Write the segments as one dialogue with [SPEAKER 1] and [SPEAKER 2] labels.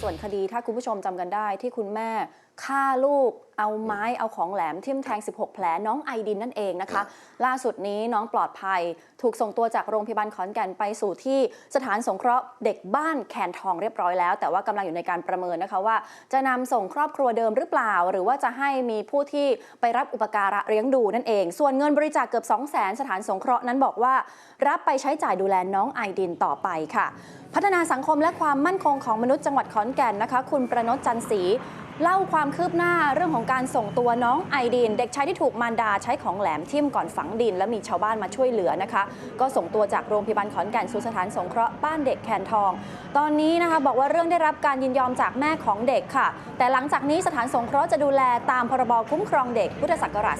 [SPEAKER 1] ส่วนคดีถ้าคุณผู้ชมจำกันได้ที่คุณแม่ฆ่าลูกเอาไม้เอาของแหลมทิ่มแทง 16 แผลน้องไอดินนั่นเองนะคะ ล่าสุดนี้น้องปลอดภัย ถูกส่งตัวจากโรงพยาบาลขอนแก่นไปสู่ที่สถานสงเคราะห์เด็กบ้านแคนทองเรียบร้อยแล้ว แต่ว่ากำลังอยู่ในการประเมินนะคะว่า จะนำส่งครอบครัวเดิมหรือเปล่า หรือว่าจะให้มีผู้ที่ไปรับอุปการะเลี้ยงดูนั่นเอง ส่วนเงินบริจาคเกือบ 2 0 0 0 0 0สถานสงเคราะห์นั้นบอกว่า รับไปใช้จ่ายดูแลน้องไอดินต่อไปค่ะ พัฒนาสังคมและความมั่นคงของมนุษย์จังหวัดขอนแก่นนะคะ คุณประนศจันทร์ศรีเล่าความคืบหน้าเรื่องของการส่งตัวน้องไอดิน เด็กชายที่ถูกมารดาใช้ของแหลมทิ่มก่อนฝังดิน และมีชาวบ้านมาช่วยเหลือนะคะ ก็ส่งตัวจากโรงพยาบาลขอนแก่นสู่สถานสงเคราะห์บ้านเด็กแคนทอง ตอนนี้นะคะบอกว่าเรื่องได้รับการยินยอมจากแม่ของเด็กค่ะ แต่หลังจากนี้สถานสงเคราะห์จะดูแลตามพรบคุ้มครองเด็กพุทธศักราช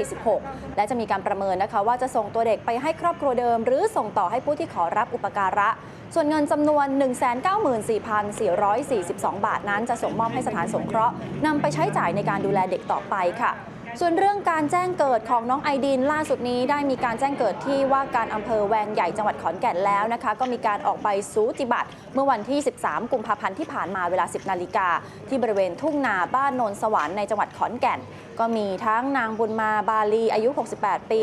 [SPEAKER 1] 2546 และจะมีการประเมินนะคะว่าจะส่งตัวเด็กไปให้ครอบครัวเดิม หรือส่งต่อให้ผู้ที่ขอรับอุปการะ ส่วนเงินจำนวน 194,442 บาทนั้นจะส่งมอบให้สถานสงเคราะห์นำไปใช้จ่ายในการดูแลเด็กต่อไปค่ะ ส่วนเรื่องการแจ้งเกิดของน้องไอดินล่าสุดนี้ได้มีการแจ้งเกิดที่ว่าการอำเภอแวงใหญ่จังหวัดขอนแก่นแล้วนะคะ ก็มีการออกใบสูติบัตรเมื่อวันที่ 13 กุมภาพันธ์ที่ผ่านมาเวลา 10 นาฬิกา ที่บริเวณทุ่งนาบ้านโนนสวรรค์ในจังหวัดขอนแก่น ก็มีทั้งนางบุญมาบาลีอายุ 68 ปี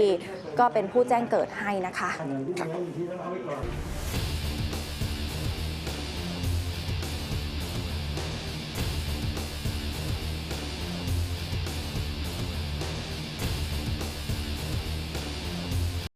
[SPEAKER 1] ก็เป็นผู้แจ้งเกิดให้นะคะ